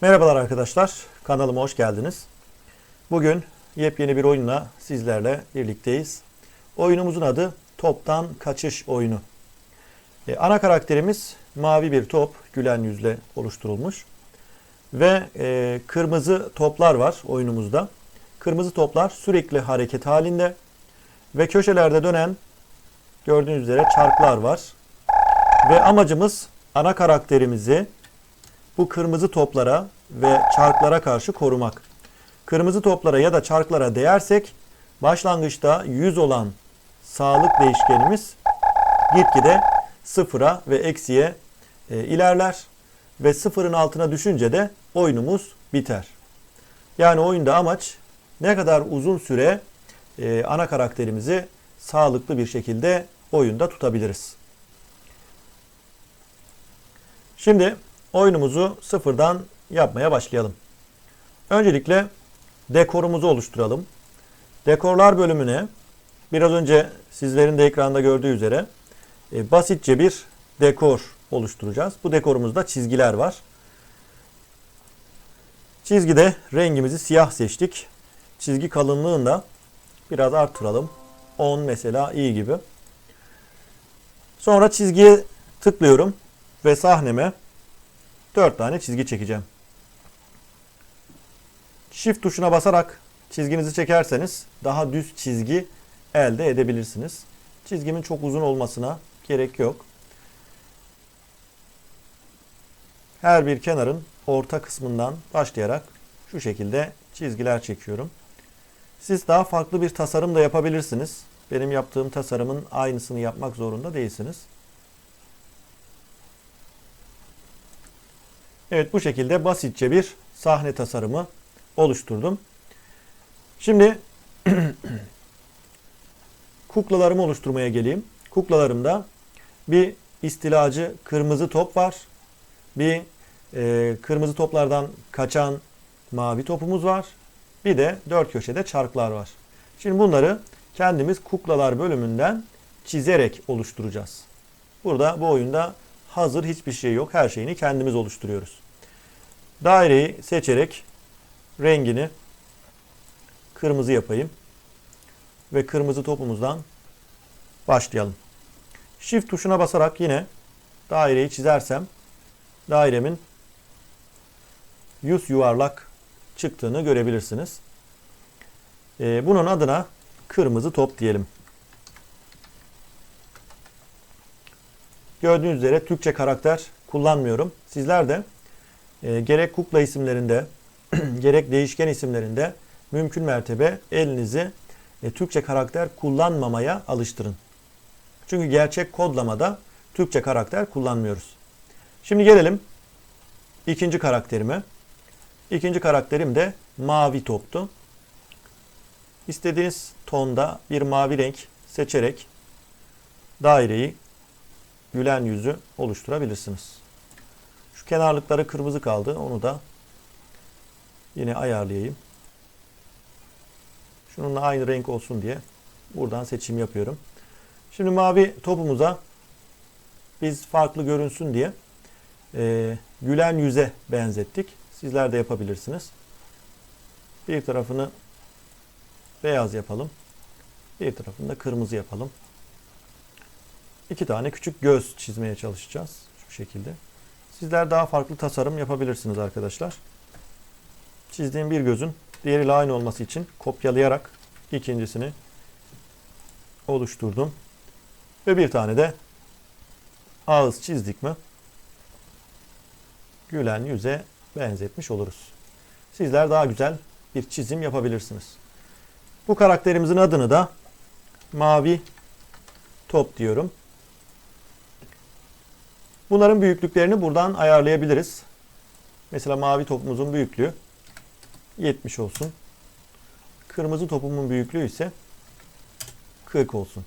Merhabalar arkadaşlar, kanalıma hoş geldiniz. Bugün yepyeni bir oyunla sizlerle birlikteyiz. Oyunumuzun adı Toptan Kaçış Oyunu. E, ana karakterimiz mavi bir top, gülen yüzle oluşturulmuş. Ve e, kırmızı toplar var oyunumuzda. Kırmızı toplar sürekli hareket halinde ve köşelerde dönen gördüğünüz üzere çarklar var. Ve amacımız ana karakterimizi bu kırmızı toplara ve çarklara karşı korumak. Kırmızı toplara ya da çarklara değersek başlangıçta 100 olan sağlık değişkenimiz gitgide sıfıra ve eksiye e, ilerler ve sıfırın altına düşünce de oyunumuz biter. Yani oyunda amaç ne kadar uzun süre e, ana karakterimizi sağlıklı bir şekilde oyunda tutabiliriz. Şimdi oyunumuzu sıfırdan yapmaya başlayalım. Öncelikle dekorumuzu oluşturalım. Dekorlar bölümüne biraz önce sizlerin de ekranda gördüğü üzere e, basitçe bir dekor oluşturacağız. Bu dekorumuzda çizgiler var. Çizgide rengimizi siyah seçtik. Çizgi kalınlığını da biraz artıralım. 10 mesela iyi gibi. Sonra çizgiye tıklıyorum ve sahneme 4 tane çizgi çekeceğim. Shift tuşuna basarak çizginizi çekerseniz daha düz çizgi elde edebilirsiniz. Çizgimin çok uzun olmasına gerek yok. Her bir kenarın orta kısmından başlayarak şu şekilde çizgiler çekiyorum. Siz daha farklı bir tasarım da yapabilirsiniz. Benim yaptığım tasarımın aynısını yapmak zorunda değilsiniz. Evet bu şekilde basitçe bir sahne tasarımı oluşturdum. Şimdi kuklalarımı oluşturmaya geleyim. Kuklalarımda bir istilacı kırmızı top var. Bir e, kırmızı toplardan kaçan mavi topumuz var. Bir de dört köşede çarklar var. Şimdi bunları kendimiz kuklalar bölümünden çizerek oluşturacağız. Burada bu oyunda hazır hiçbir şey yok. Her şeyini kendimiz oluşturuyoruz. Daireyi seçerek rengini kırmızı yapayım. Ve kırmızı topumuzdan başlayalım. Shift tuşuna basarak yine daireyi çizersem dairemin yüz yuvarlak çıktığını görebilirsiniz. Ee, bunun adına kırmızı top diyelim. Gördüğünüz üzere Türkçe karakter kullanmıyorum. Sizler de e, gerek kukla isimlerinde gerek değişken isimlerinde mümkün mertebe elinizi e, Türkçe karakter kullanmamaya alıştırın. Çünkü gerçek kodlamada Türkçe karakter kullanmıyoruz. Şimdi gelelim ikinci karakterime. İkinci karakterim de mavi toptu. İstediğiniz tonda bir mavi renk seçerek daireyi gülen yüzü oluşturabilirsiniz. Şu kenarlıkları kırmızı kaldı. Onu da yine ayarlayayım. Şununla aynı renk olsun diye buradan seçim yapıyorum. Şimdi mavi topumuza biz farklı görünsün diye e, gülen yüze benzettik. Sizler de yapabilirsiniz. Bir tarafını beyaz yapalım. Bir tarafını da kırmızı yapalım. İki tane küçük göz çizmeye çalışacağız. Şu şekilde. Sizler daha farklı tasarım yapabilirsiniz arkadaşlar. Çizdiğim bir gözün diğeriyle aynı olması için kopyalayarak ikincisini oluşturdum. Ve bir tane de ağız çizdik mi gülen yüze benzetmiş oluruz. Sizler daha güzel bir çizim yapabilirsiniz. Bu karakterimizin adını da mavi top diyorum. Bunların büyüklüklerini buradan ayarlayabiliriz. Mesela mavi topumuzun büyüklüğü 70 olsun. Kırmızı topumun büyüklüğü ise 40 olsun.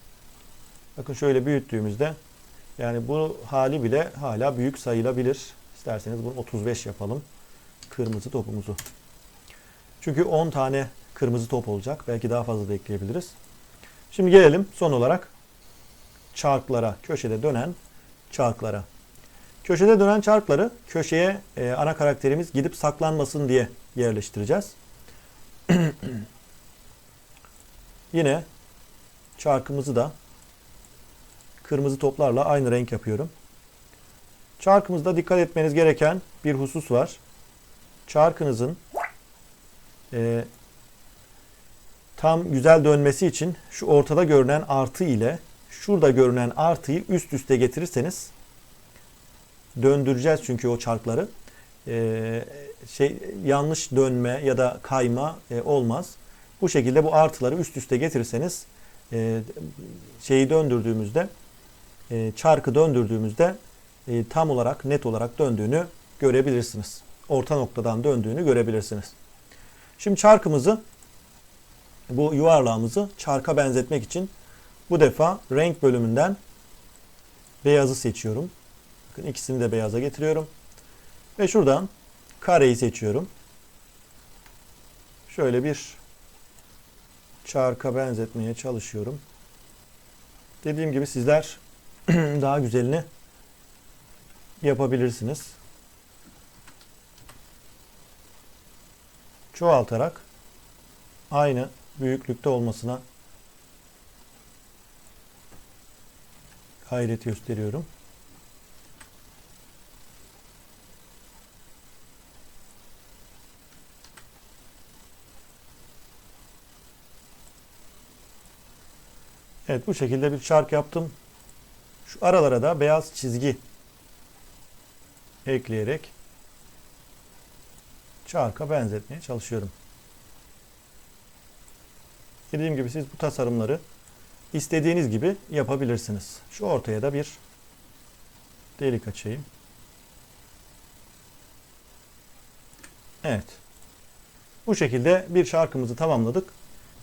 Bakın şöyle büyüttüğümüzde yani bu hali bile hala büyük sayılabilir. İsterseniz bunu 35 yapalım. Kırmızı topumuzu. Çünkü 10 tane kırmızı top olacak. Belki daha fazla da ekleyebiliriz. Şimdi gelelim son olarak çarklara, köşede dönen çarklara. Köşede dönen çarkları köşeye e, ana karakterimiz gidip saklanmasın diye yerleştireceğiz. Yine çarkımızı da kırmızı toplarla aynı renk yapıyorum. Çarkımızda dikkat etmeniz gereken bir husus var. Çarkınızın e, tam güzel dönmesi için şu ortada görünen artı ile şurada görünen artıyı üst üste getirirseniz döndüreceğiz çünkü o çarkları. E, şey yanlış dönme ya da kayma e, olmaz. Bu şekilde bu artıları üst üste getirirseniz e, şeyi döndürdüğümüzde e, çarkı döndürdüğümüzde e, tam olarak net olarak döndüğünü görebilirsiniz. Orta noktadan döndüğünü görebilirsiniz. Şimdi çarkımızı bu yuvarlağımızı çarka benzetmek için bu defa renk bölümünden beyazı seçiyorum. Bakın ikisini de beyaza getiriyorum. Ve şuradan kareyi seçiyorum. Şöyle bir çarka benzetmeye çalışıyorum. Dediğim gibi sizler daha güzelini yapabilirsiniz. Çoğaltarak aynı büyüklükte olmasına gayret gösteriyorum. Evet bu şekilde bir çark yaptım. Şu aralara da beyaz çizgi ekleyerek çarka benzetmeye çalışıyorum. Dediğim gibi siz bu tasarımları istediğiniz gibi yapabilirsiniz. Şu ortaya da bir delik açayım. Evet. Bu şekilde bir çarkımızı tamamladık.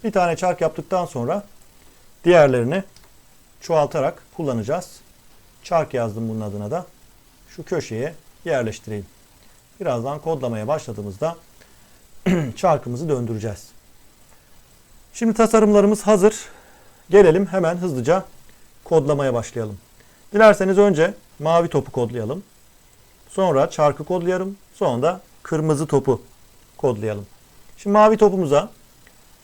Bir tane çark yaptıktan sonra diğerlerini çoğaltarak kullanacağız. Çark yazdım bunun adına da. Şu köşeye yerleştireyim. Birazdan kodlamaya başladığımızda çarkımızı döndüreceğiz. Şimdi tasarımlarımız hazır. Gelelim hemen hızlıca kodlamaya başlayalım. Dilerseniz önce mavi topu kodlayalım. Sonra çarkı kodlayalım. Sonra da kırmızı topu kodlayalım. Şimdi mavi topumuza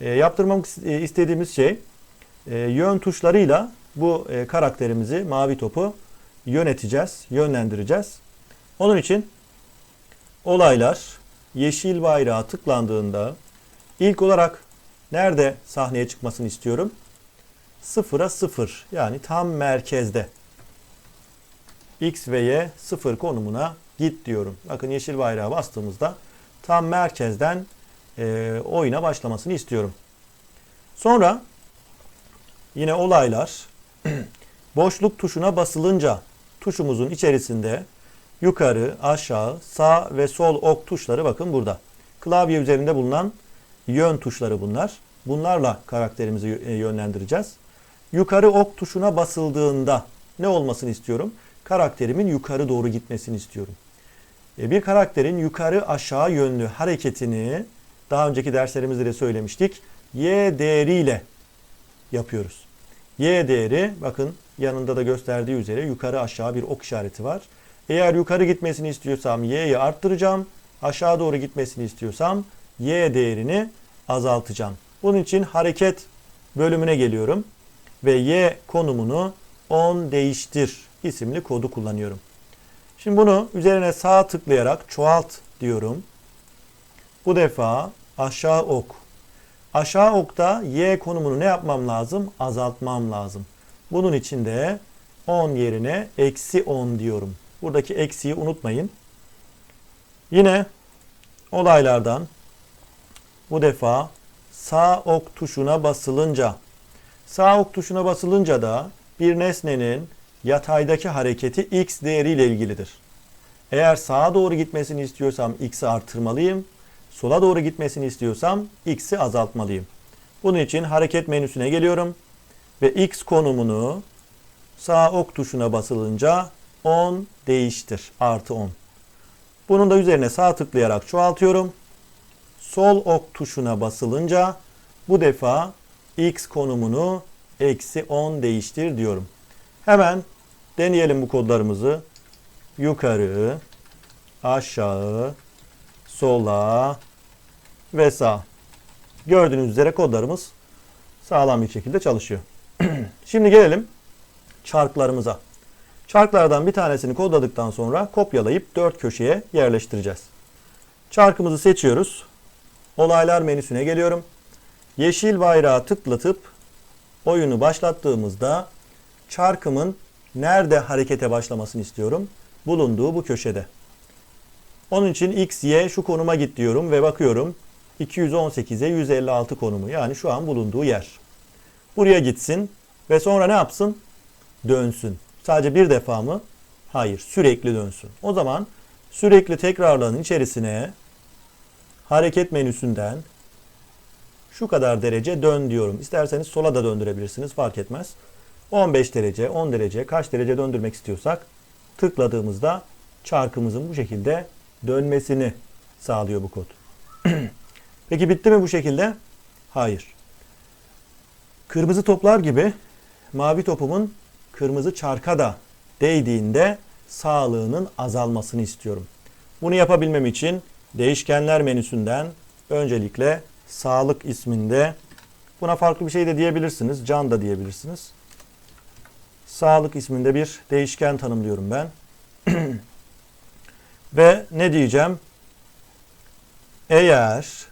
e, yaptırmak istediğimiz şey e, yön tuşlarıyla bu e, karakterimizi, mavi topu yöneteceğiz, yönlendireceğiz. Onun için olaylar yeşil bayrağı tıklandığında ilk olarak nerede sahneye çıkmasını istiyorum? Sıfıra sıfır yani tam merkezde. X ve Y sıfır konumuna git diyorum. Bakın yeşil bayrağı bastığımızda tam merkezden e, oyuna başlamasını istiyorum. Sonra yine olaylar boşluk tuşuna basılınca tuşumuzun içerisinde yukarı, aşağı, sağ ve sol ok tuşları bakın burada. Klavye üzerinde bulunan yön tuşları bunlar. Bunlarla karakterimizi e, yönlendireceğiz. Yukarı ok tuşuna basıldığında ne olmasını istiyorum? Karakterimin yukarı doğru gitmesini istiyorum. E, bir karakterin yukarı aşağı yönlü hareketini daha önceki derslerimizde de söylemiştik. Y değeriyle yapıyoruz. Y değeri bakın yanında da gösterdiği üzere yukarı aşağı bir ok işareti var. Eğer yukarı gitmesini istiyorsam y'yi arttıracağım. Aşağı doğru gitmesini istiyorsam y değerini azaltacağım. Bunun için hareket bölümüne geliyorum ve y konumunu 10 değiştir isimli kodu kullanıyorum. Şimdi bunu üzerine sağ tıklayarak çoğalt diyorum. Bu defa aşağı ok. Aşağı okta y konumunu ne yapmam lazım? Azaltmam lazım. Bunun için de 10 yerine eksi 10 diyorum. Buradaki eksiği unutmayın. Yine olaylardan bu defa sağ ok tuşuna basılınca sağ ok tuşuna basılınca da bir nesnenin yataydaki hareketi x değeriyle ilgilidir. Eğer sağa doğru gitmesini istiyorsam x'i artırmalıyım. Sola doğru gitmesini istiyorsam x'i azaltmalıyım. Bunun için hareket menüsüne geliyorum ve x konumunu sağ ok tuşuna basılınca 10 değiştir. Artı 10. Bunun da üzerine sağ tıklayarak çoğaltıyorum. Sol ok tuşuna basılınca bu defa x konumunu eksi 10 değiştir diyorum. Hemen deneyelim bu kodlarımızı. yukarı, aşağı, sola ve sağ. Gördüğünüz üzere kodlarımız sağlam bir şekilde çalışıyor. Şimdi gelelim çarklarımıza. Çarklardan bir tanesini kodladıktan sonra kopyalayıp dört köşeye yerleştireceğiz. Çarkımızı seçiyoruz. Olaylar menüsüne geliyorum. Yeşil bayrağı tıklatıp oyunu başlattığımızda çarkımın nerede harekete başlamasını istiyorum? Bulunduğu bu köşede. Onun için X, Y şu konuma git diyorum ve bakıyorum. 218'e 156 konumu yani şu an bulunduğu yer. Buraya gitsin ve sonra ne yapsın? Dönsün. Sadece bir defa mı? Hayır, sürekli dönsün. O zaman sürekli tekrarların içerisine hareket menüsünden şu kadar derece dön diyorum. İsterseniz sola da döndürebilirsiniz fark etmez. 15 derece, 10 derece, kaç derece döndürmek istiyorsak tıkladığımızda çarkımızın bu şekilde dönmesini sağlıyor bu kod. Peki bitti mi bu şekilde? Hayır. Kırmızı toplar gibi mavi topumun kırmızı çarka da değdiğinde sağlığının azalmasını istiyorum. Bunu yapabilmem için değişkenler menüsünden öncelikle sağlık isminde buna farklı bir şey de diyebilirsiniz. Can da diyebilirsiniz. Sağlık isminde bir değişken tanımlıyorum ben. Ve ne diyeceğim? Eğer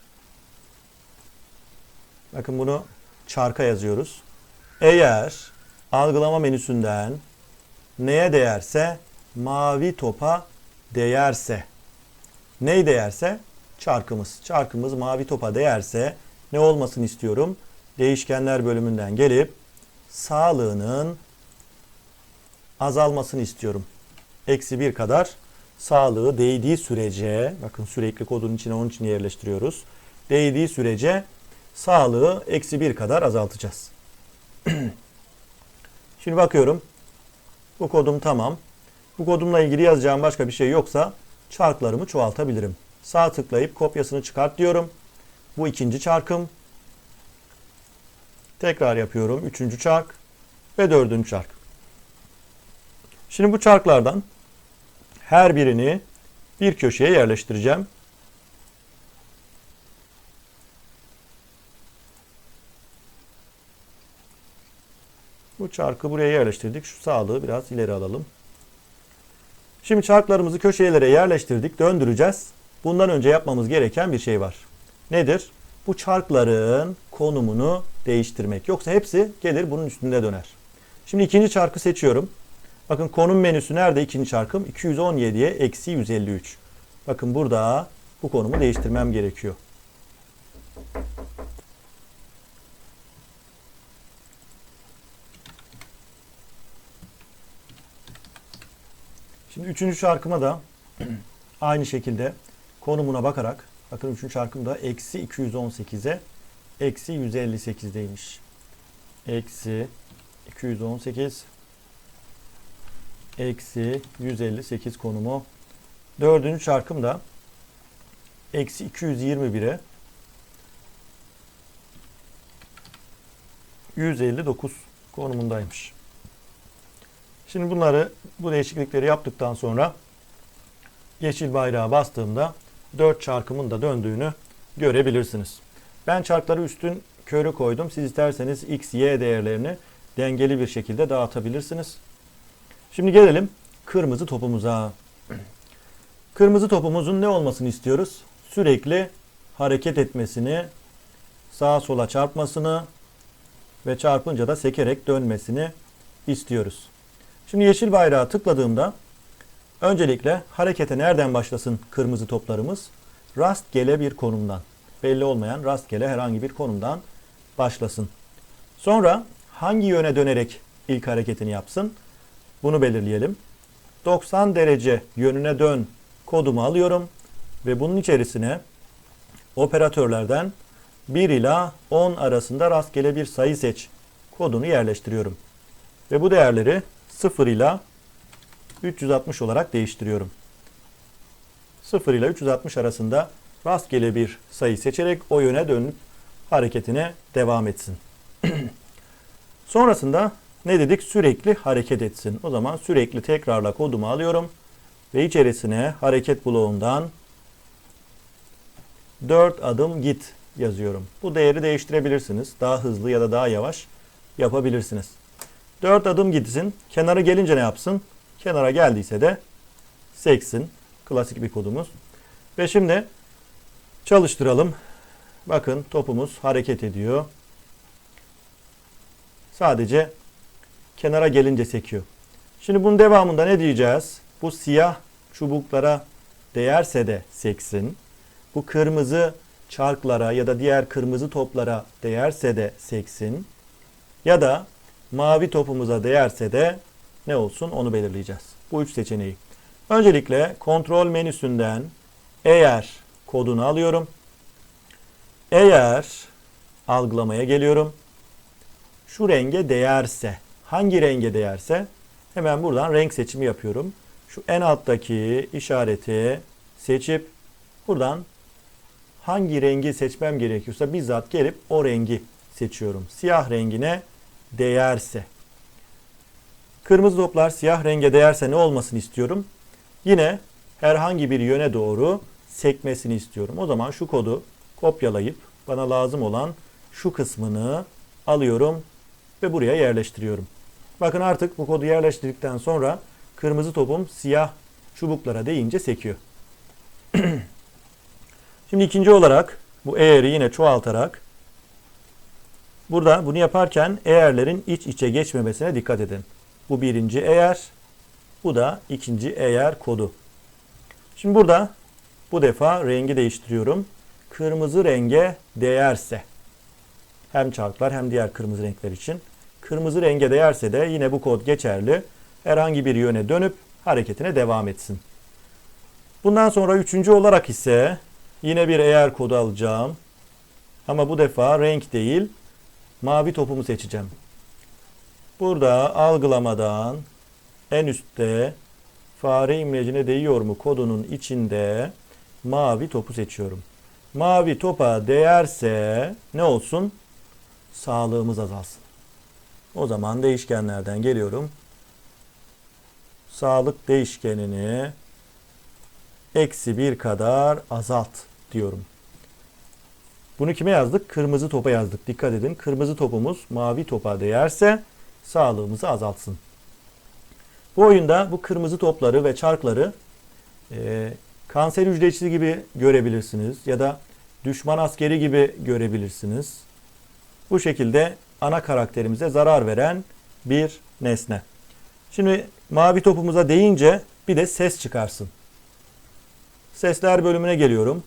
bakın bunu çarka yazıyoruz. Eğer algılama menüsünden neye değerse mavi topa değerse ney değerse çarkımız. Çarkımız mavi topa değerse ne olmasını istiyorum? Değişkenler bölümünden gelip sağlığının azalmasını istiyorum. Eksi bir kadar sağlığı değdiği sürece bakın sürekli kodun içine onun için yerleştiriyoruz. Değdiği sürece sağlığı eksi bir kadar azaltacağız. Şimdi bakıyorum. Bu kodum tamam. Bu kodumla ilgili yazacağım başka bir şey yoksa çarklarımı çoğaltabilirim. Sağ tıklayıp kopyasını çıkart diyorum. Bu ikinci çarkım. Tekrar yapıyorum. Üçüncü çark ve dördüncü çark. Şimdi bu çarklardan her birini bir köşeye yerleştireceğim. Bu çarkı buraya yerleştirdik. Şu sağlığı biraz ileri alalım. Şimdi çarklarımızı köşelere yerleştirdik. Döndüreceğiz. Bundan önce yapmamız gereken bir şey var. Nedir? Bu çarkların konumunu değiştirmek. Yoksa hepsi gelir bunun üstünde döner. Şimdi ikinci çarkı seçiyorum. Bakın konum menüsü nerede ikinci çarkım? 217'ye eksi 153. Bakın burada bu konumu değiştirmem gerekiyor. Şimdi üçüncü şarkıma da aynı şekilde konumuna bakarak bakın üçüncü şarkım da eksi 218'e eksi 158'deymiş. Eksi 218 eksi 158 konumu. Dördüncü şarkım da eksi 221'e 159 konumundaymış. Şimdi bunları bu değişiklikleri yaptıktan sonra yeşil bayrağı bastığımda 4 çarkımın da döndüğünü görebilirsiniz. Ben çarkları üstün körü koydum. Siz isterseniz x, y değerlerini dengeli bir şekilde dağıtabilirsiniz. Şimdi gelelim kırmızı topumuza. Kırmızı topumuzun ne olmasını istiyoruz? Sürekli hareket etmesini, sağa sola çarpmasını ve çarpınca da sekerek dönmesini istiyoruz. Şimdi yeşil bayrağı tıkladığımda öncelikle harekete nereden başlasın kırmızı toplarımız? Rastgele bir konumdan, belli olmayan rastgele herhangi bir konumdan başlasın. Sonra hangi yöne dönerek ilk hareketini yapsın? Bunu belirleyelim. 90 derece yönüne dön kodumu alıyorum ve bunun içerisine operatörlerden 1 ila 10 arasında rastgele bir sayı seç kodunu yerleştiriyorum. Ve bu değerleri 0 ile 360 olarak değiştiriyorum. 0 ile 360 arasında rastgele bir sayı seçerek o yöne dönüp hareketine devam etsin. Sonrasında ne dedik? Sürekli hareket etsin. O zaman sürekli tekrarla kodumu alıyorum ve içerisine hareket bloğundan 4 adım git yazıyorum. Bu değeri değiştirebilirsiniz. Daha hızlı ya da daha yavaş yapabilirsiniz. 4 adım gitsin. Kenara gelince ne yapsın? Kenara geldiyse de seksin. Klasik bir kodumuz. Ve şimdi çalıştıralım. Bakın topumuz hareket ediyor. Sadece kenara gelince sekiyor. Şimdi bunun devamında ne diyeceğiz? Bu siyah çubuklara değerse de seksin. Bu kırmızı çarklara ya da diğer kırmızı toplara değerse de seksin. Ya da mavi topumuza değerse de ne olsun onu belirleyeceğiz. Bu üç seçeneği. Öncelikle kontrol menüsünden eğer kodunu alıyorum. Eğer algılamaya geliyorum. Şu renge değerse, hangi renge değerse hemen buradan renk seçimi yapıyorum. Şu en alttaki işareti seçip buradan hangi rengi seçmem gerekiyorsa bizzat gelip o rengi seçiyorum. Siyah rengine değerse. Kırmızı toplar siyah renge değerse ne olmasını istiyorum? Yine herhangi bir yöne doğru sekmesini istiyorum. O zaman şu kodu kopyalayıp bana lazım olan şu kısmını alıyorum ve buraya yerleştiriyorum. Bakın artık bu kodu yerleştirdikten sonra kırmızı topum siyah çubuklara değince sekiyor. Şimdi ikinci olarak bu eğeri yine çoğaltarak burada bunu yaparken eğerlerin iç içe geçmemesine dikkat edin. Bu birinci eğer, bu da ikinci eğer kodu. Şimdi burada bu defa rengi değiştiriyorum. Kırmızı renge değerse hem çarklar hem diğer kırmızı renkler için kırmızı renge değerse de yine bu kod geçerli. Herhangi bir yöne dönüp hareketine devam etsin. Bundan sonra üçüncü olarak ise yine bir eğer kodu alacağım. Ama bu defa renk değil mavi topumu seçeceğim. Burada algılamadan en üstte fare imlecine değiyor mu kodunun içinde mavi topu seçiyorum. Mavi topa değerse ne olsun? Sağlığımız azalsın. O zaman değişkenlerden geliyorum. Sağlık değişkenini eksi bir kadar azalt diyorum. Bunu kime yazdık? Kırmızı topa yazdık. Dikkat edin. Kırmızı topumuz mavi topa değerse sağlığımızı azaltsın. Bu oyunda bu kırmızı topları ve çarkları e, kanser hücresi gibi görebilirsiniz ya da düşman askeri gibi görebilirsiniz. Bu şekilde ana karakterimize zarar veren bir nesne. Şimdi mavi topumuza değince bir de ses çıkarsın. Sesler bölümüne geliyorum.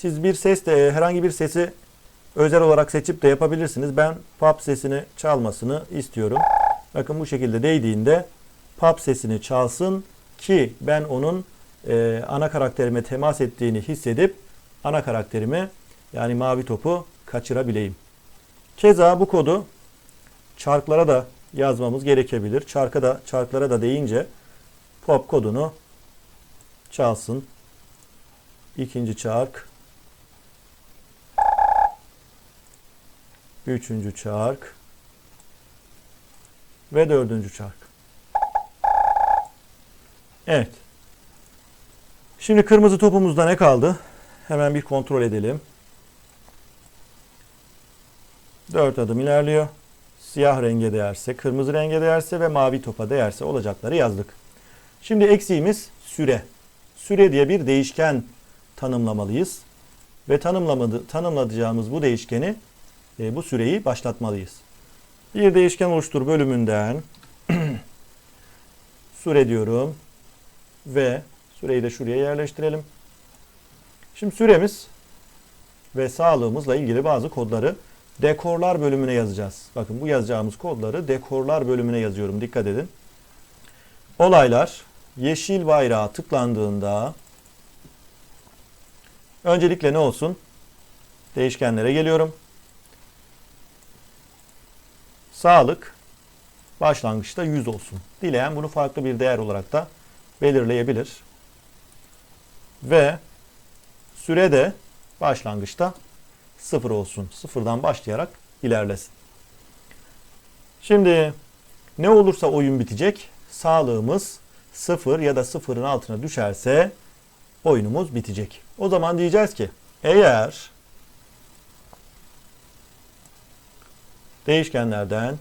Siz bir ses de herhangi bir sesi özel olarak seçip de yapabilirsiniz. Ben pop sesini çalmasını istiyorum. Bakın bu şekilde değdiğinde pop sesini çalsın ki ben onun e, ana karakterime temas ettiğini hissedip ana karakterimi yani mavi topu kaçırabileyim. Keza bu kodu çarklara da yazmamız gerekebilir. Çarka da çarklara da deyince pop kodunu çalsın. İkinci çark. Üçüncü çark. Ve dördüncü çark. Evet. Şimdi kırmızı topumuzda ne kaldı? Hemen bir kontrol edelim. 4 adım ilerliyor. Siyah renge değerse, kırmızı renge değerse ve mavi topa değerse olacakları yazdık. Şimdi eksiğimiz süre. Süre diye bir değişken tanımlamalıyız. Ve tanımlamadı, tanımlayacağımız bu değişkeni, e, bu süreyi başlatmalıyız. Bir değişken oluştur bölümünden süre diyorum ve süreyi de şuraya yerleştirelim. Şimdi süremiz ve sağlığımızla ilgili bazı kodları dekorlar bölümüne yazacağız. Bakın bu yazacağımız kodları dekorlar bölümüne yazıyorum. Dikkat edin. Olaylar yeşil bayrağa tıklandığında öncelikle ne olsun? Değişkenlere geliyorum. Sağlık başlangıçta 100 olsun. Dileyen bunu farklı bir değer olarak da belirleyebilir. Ve sürede başlangıçta sıfır olsun. Sıfırdan başlayarak ilerlesin. Şimdi ne olursa oyun bitecek. Sağlığımız 0 ya da 0'ın altına düşerse oyunumuz bitecek. O zaman diyeceğiz ki eğer değişkenlerden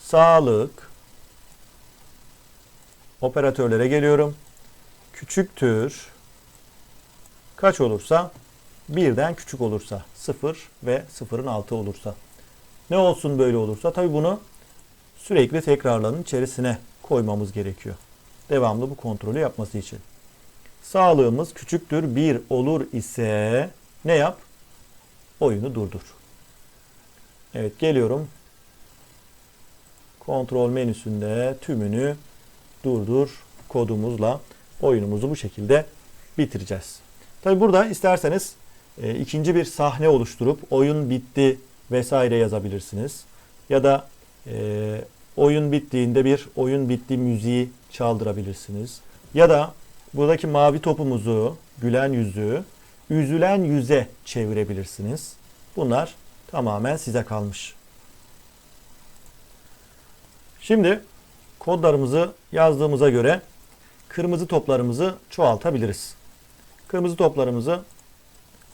sağlık operatörlere geliyorum. Küçüktür kaç olursa birden küçük olursa 0 ve 0'ın altı olursa ne olsun böyle olursa tabi bunu sürekli tekrarların içerisine koymamız gerekiyor. Devamlı bu kontrolü yapması için. Sağlığımız küçüktür 1 olur ise ne yap? Oyunu durdur. Evet geliyorum. Kontrol menüsünde tümünü durdur kodumuzla oyunumuzu bu şekilde bitireceğiz. Tabi burada isterseniz e, ikinci bir sahne oluşturup oyun bitti vesaire yazabilirsiniz. Ya da e, oyun bittiğinde bir oyun bitti müziği çaldırabilirsiniz. Ya da buradaki mavi topumuzu, gülen yüzü, üzülen yüze çevirebilirsiniz. Bunlar tamamen size kalmış. Şimdi kodlarımızı yazdığımıza göre kırmızı toplarımızı çoğaltabiliriz. Kırmızı toplarımızı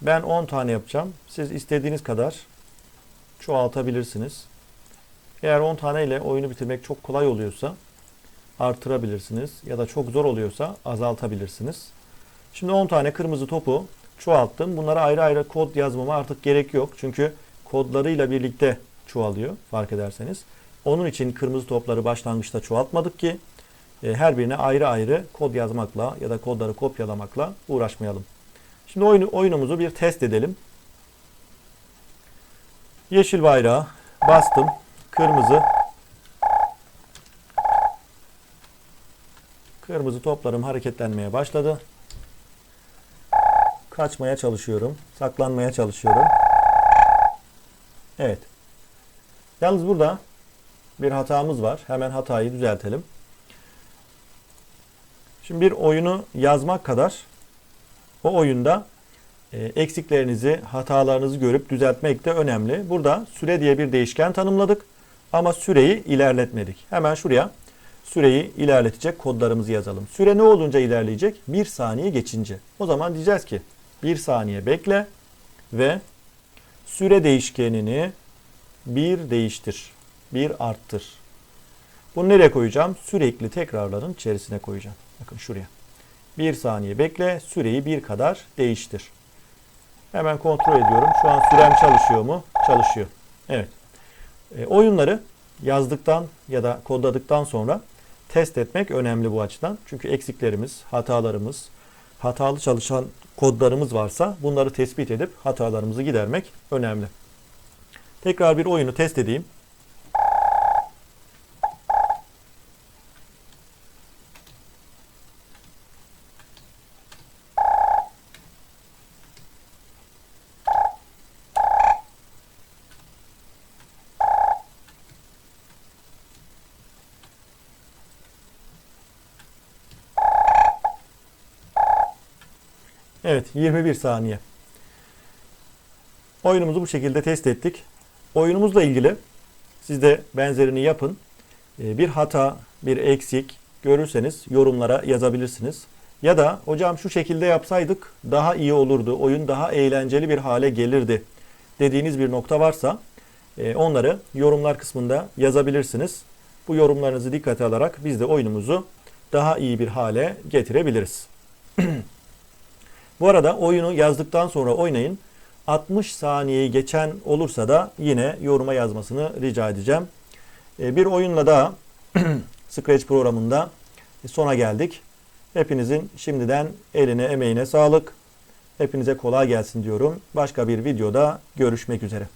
ben 10 tane yapacağım. Siz istediğiniz kadar çoğaltabilirsiniz. Eğer 10 tane ile oyunu bitirmek çok kolay oluyorsa artırabilirsiniz ya da çok zor oluyorsa azaltabilirsiniz. Şimdi 10 tane kırmızı topu çoğalttım. Bunlara ayrı ayrı kod yazmama artık gerek yok. Çünkü kodlarıyla birlikte çoğalıyor fark ederseniz. Onun için kırmızı topları başlangıçta çoğaltmadık ki e, her birine ayrı ayrı kod yazmakla ya da kodları kopyalamakla uğraşmayalım. Şimdi oyunu, oyunumuzu bir test edelim. Yeşil bayrağı bastım. Kırmızı. Kırmızı toplarım hareketlenmeye başladı. Kaçmaya çalışıyorum. Saklanmaya çalışıyorum. Evet. Yalnız burada bir hatamız var. Hemen hatayı düzeltelim. Şimdi bir oyunu yazmak kadar o oyunda e, eksiklerinizi, hatalarınızı görüp düzeltmek de önemli. Burada süre diye bir değişken tanımladık ama süreyi ilerletmedik. Hemen şuraya süreyi ilerletecek kodlarımızı yazalım. Süre ne olunca ilerleyecek? Bir saniye geçince. O zaman diyeceğiz ki bir saniye bekle ve süre değişkenini bir değiştir, bir arttır. Bunu nereye koyacağım? Sürekli tekrarların içerisine koyacağım. Bakın şuraya. Bir saniye bekle, süreyi bir kadar değiştir. Hemen kontrol ediyorum. Şu an sürem çalışıyor mu? Çalışıyor. Evet. E, oyunları yazdıktan ya da kodladıktan sonra test etmek önemli bu açıdan. Çünkü eksiklerimiz, hatalarımız, hatalı çalışan kodlarımız varsa bunları tespit edip hatalarımızı gidermek önemli. Tekrar bir oyunu test edeyim. Evet 21 saniye. Oyunumuzu bu şekilde test ettik. Oyunumuzla ilgili siz de benzerini yapın. Ee, bir hata, bir eksik görürseniz yorumlara yazabilirsiniz. Ya da hocam şu şekilde yapsaydık daha iyi olurdu, oyun daha eğlenceli bir hale gelirdi dediğiniz bir nokta varsa e, onları yorumlar kısmında yazabilirsiniz. Bu yorumlarınızı dikkate alarak biz de oyunumuzu daha iyi bir hale getirebiliriz. Bu arada oyunu yazdıktan sonra oynayın. 60 saniyeyi geçen olursa da yine yoruma yazmasını rica edeceğim. Ee, bir oyunla daha Scratch programında sona geldik. Hepinizin şimdiden eline emeğine sağlık. Hepinize kolay gelsin diyorum. Başka bir videoda görüşmek üzere.